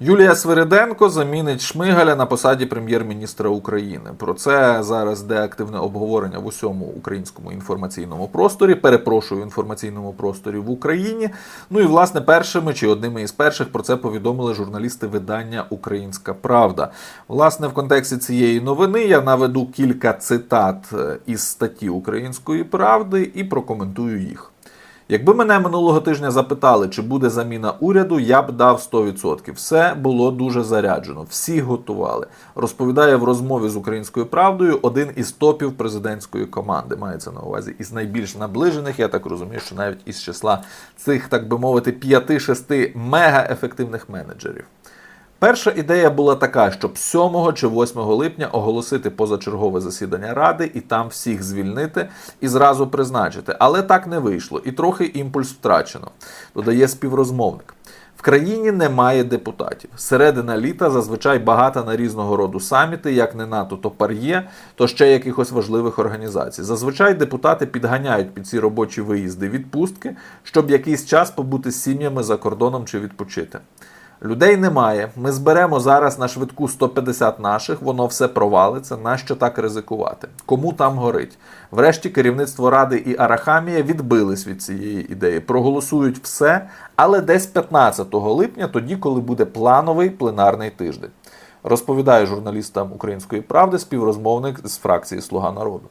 Юлія Свириденко замінить Шмигаля на посаді прем'єр-міністра України. Про це зараз де активне обговорення в усьому українському інформаційному просторі. Перепрошую інформаційному просторі в Україні. Ну і власне першими чи одними із перших про це повідомили журналісти видання Українська Правда. Власне, в контексті цієї новини я наведу кілька цитат е, із статті Української правди і прокоментую їх. Якби мене минулого тижня запитали, чи буде заміна уряду, я б дав 100%. Все було дуже заряджено, всі готували. Розповідає в розмові з українською правдою один із топів президентської команди. Мається на увазі із найбільш наближених. Я так розумію, що навіть із числа цих, так би мовити, 5-6 мега-ефективних менеджерів. Перша ідея була така, щоб 7 чи 8 липня оголосити позачергове засідання ради і там всіх звільнити і зразу призначити. Але так не вийшло, і трохи імпульс втрачено, додає співрозмовник. В країні немає депутатів. Середина літа зазвичай багата на різного роду саміти, як не НАТО, то пар'є, то ще якихось важливих організацій. Зазвичай депутати підганяють під ці робочі виїзди відпустки, щоб якийсь час побути з сім'ями за кордоном чи відпочити. Людей немає. Ми зберемо зараз на швидку 150 наших, воно все провалиться. Нащо так ризикувати? Кому там горить? Врешті керівництво ради і Арахамія відбились від цієї ідеї, проголосують все, але десь 15 липня, тоді, коли буде плановий пленарний тиждень. Розповідає журналістам Української правди співрозмовник з фракції Слуга народу.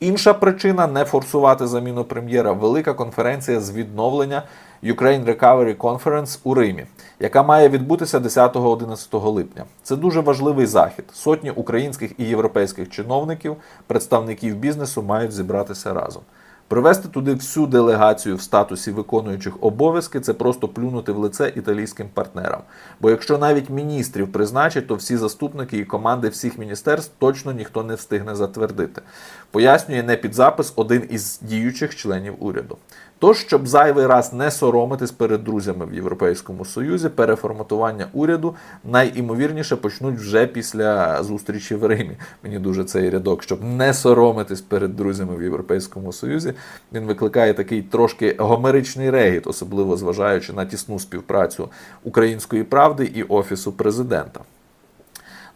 Інша причина не форсувати заміну прем'єра велика конференція з відновлення Ukraine Recovery Conference у Римі, яка має відбутися 10-11 липня. Це дуже важливий захід. Сотні українських і європейських чиновників, представників бізнесу мають зібратися разом. Привести туди всю делегацію в статусі виконуючих обов'язки це просто плюнути в лице італійським партнерам. Бо якщо навіть міністрів призначать, то всі заступники і команди всіх міністерств точно ніхто не встигне затвердити. Пояснює не під запис один із діючих членів уряду. Тож, щоб зайвий раз не соромитись перед друзями в Європейському Союзі, переформатування уряду найімовірніше почнуть вже після зустрічі в Римі. Мені дуже цей рядок, щоб не соромитись перед друзями в Європейському Союзі. Він викликає такий трошки гомеричний регіт, особливо зважаючи на тісну співпрацю української правди і офісу президента.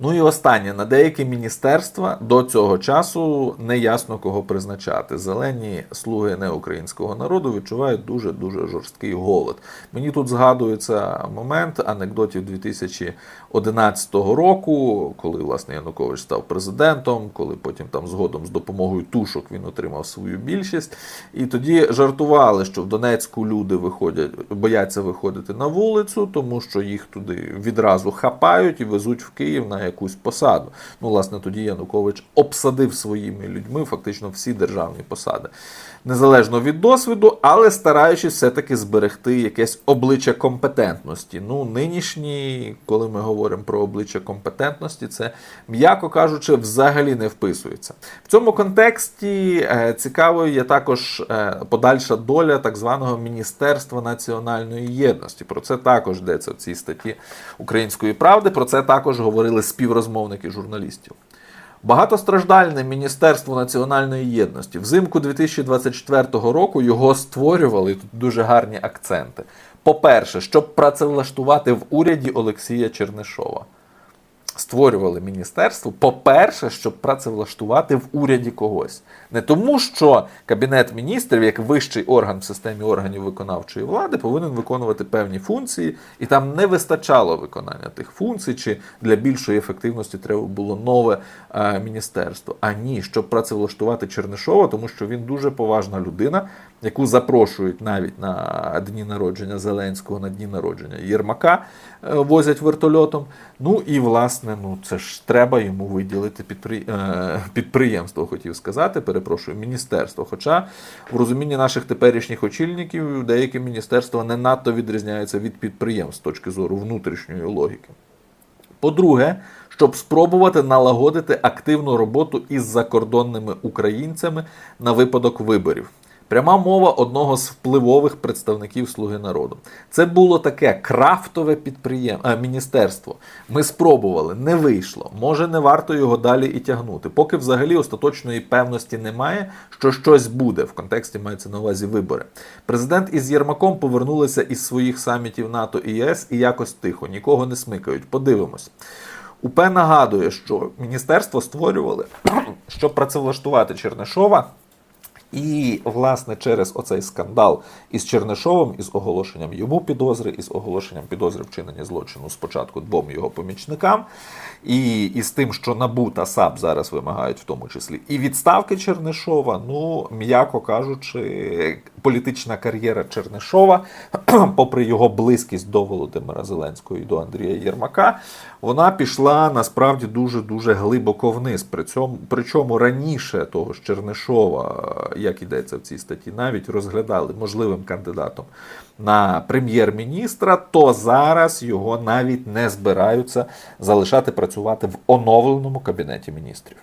Ну і останнє на деякі міністерства до цього часу не ясно кого призначати. Зелені слуги неукраїнського народу відчувають дуже дуже жорсткий голод. Мені тут згадується момент анекдотів 2011 року, коли власне Янукович став президентом, коли потім там згодом з допомогою тушок він отримав свою більшість. І тоді жартували, що в Донецьку люди виходять, бояться виходити на вулицю, тому що їх туди відразу хапають і везуть в Київ на якусь посаду. Ну, власне, тоді Янукович обсадив своїми людьми фактично всі державні посади. Незалежно від досвіду, але стараючись все-таки зберегти якесь обличчя компетентності. Ну, нинішні, коли ми говоримо про обличчя компетентності, це, м'яко кажучи, взагалі не вписується. В цьому контексті е, цікавою є також е, подальша доля так званого Міністерства національної єдності. Про це також йдеться в цій статті Української правди. Про це також говорили співрозмовники журналістів. Багатостраждальне Міністерство національної єдності взимку 2024 року його створювали тут дуже гарні акценти. По-перше, щоб працевлаштувати в уряді Олексія Чернишова. Створювали міністерство, по-перше, щоб працевлаштувати в уряді когось. Не тому, що Кабінет міністрів, як вищий орган в системі органів виконавчої влади, повинен виконувати певні функції, і там не вистачало виконання тих функцій, чи для більшої ефективності треба було нове е, міністерство. А ні, щоб працевлаштувати Чернишова, тому що він дуже поважна людина, яку запрошують навіть на дні народження Зеленського, на дні народження Єрмака, е, возять вертольотом. Ну і власне, ну це ж треба йому виділити е, підприємство, хотів сказати, перепрошую, міністерство. Хоча в розумінні наших теперішніх очільників деякі міністерства не надто відрізняються від підприємств з точки зору внутрішньої логіки. По-друге, щоб спробувати налагодити активну роботу із закордонними українцями на випадок виборів. Пряма мова одного з впливових представників Слуги народу. Це було таке крафтове підприєм... а, міністерство. Ми спробували, не вийшло. Може, не варто його далі і тягнути. Поки взагалі остаточної певності немає, що щось буде. В контексті мається на увазі вибори. Президент із Єрмаком повернулися із своїх самітів НАТО і ЄС і якось тихо, нікого не смикають. Подивимось. УП нагадує, що міністерство створювали, щоб працевлаштувати Чернишова. І, власне, через оцей скандал із Чернишовим, із оголошенням йому підозри, із оголошенням підозри вчинення злочину спочатку двом його помічникам, і, і з тим, що НАБУ та САП зараз вимагають в тому числі і відставки Чернишова, ну, м'яко кажучи, політична кар'єра Чернишова, попри його близькість до Володимира Зеленського і до Андрія Єрмака, вона пішла насправді дуже дуже глибоко вниз. При цьому, причому раніше того ж Чернишова, як йдеться в цій статті, навіть розглядали можливим кандидатом на прем'єр-міністра, то зараз його навіть не збираються залишати працювати в оновленому кабінеті міністрів.